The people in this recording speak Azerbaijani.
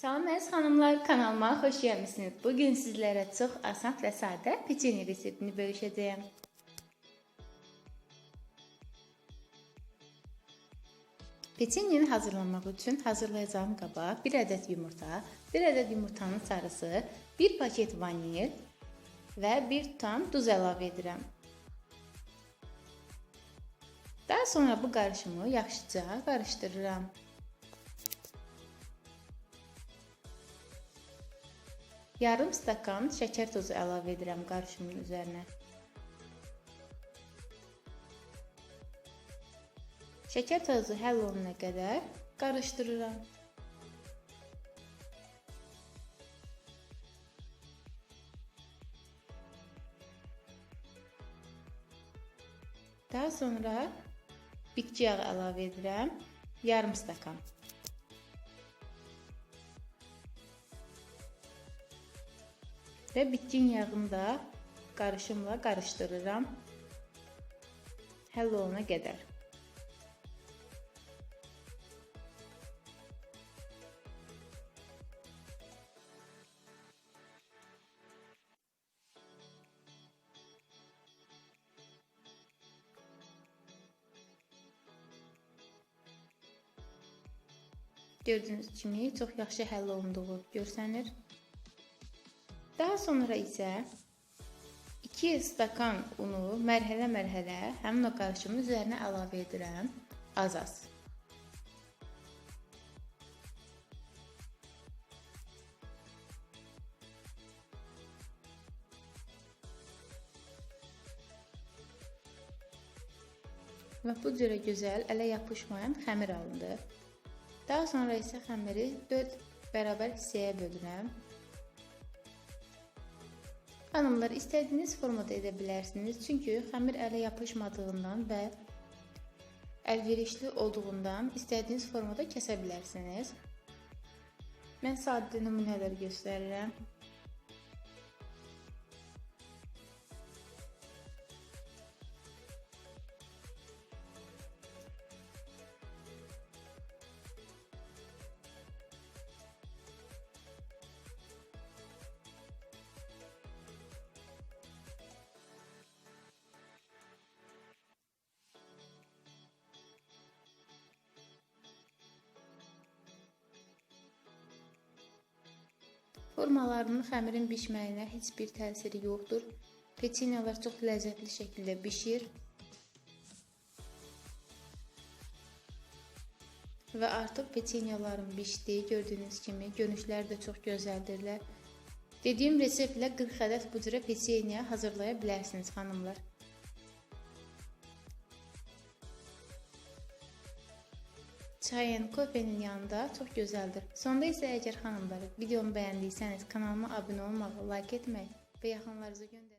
Salam əziz xanımlar, kanalıma xoş gəlmisiniz. Bu gün sizlərə çox asan və sadə peçenye reseptini bölüşəcəyəm. Peçenyeni hazırlamaq üçün hazırlayacağım qaba 1 ədəd yumurta, 1 ədəd yumurtanın sarısı, 1 paket vanil və 1 tutam duz əlavə edirəm. Daha sonra bu qarışımı yaxşıca qarışdırıram. Yarım stakan şəkər tozu əlavə edirəm qarışımın üzərinə. Şəkər tozu həll olana qədər qarışdırıram. Daha sonra bitki yağı əlavə edirəm. Yarım stakan. Və bitkin yağını da qarışımla qarışdırıram. Həll olana qədər. Gördüyünüz kimi çox yaxşı həll olunduğu görsənir. Daha sonra isə 2 stakan unu mərhələ-mərhələ həmin o qarışımın üzərinə əlavə edirəm. Az-az. Və bu cürə gözəl, ələ yapışmayan xəmir alındı. Daha sonra isə xəmiri 4 bərabər hissəyə bölürəm. Xanımlar, istədiyiniz formada edə bilərsiniz. Çünki xəmir ələ yapışmadığından və əlverişli olduğundan istədiyiniz formada kəsə bilərsiniz. Mən sadə nümunələr göstərirəm. Formalarının xəmirin bişməyinə heç bir təsiri yoxdur. Peçenyalar çox ləzzətli şəkildə bişir. Və artıq peçenyalarım bişdi. Gördüyünüz kimi görünüşləri də çox gözəldirlər. Dediyim reseptlə 40 ədəd bu cürə peçenya hazırlaya bilərsiniz xanımlar. Çayın, kofenin yanında çox gözəldir. Sonda isə əgər xanımlar videomu bəyəndiysəniz kanalıma abunə olmağı, like etmək və yaxınlarınıza göndərmək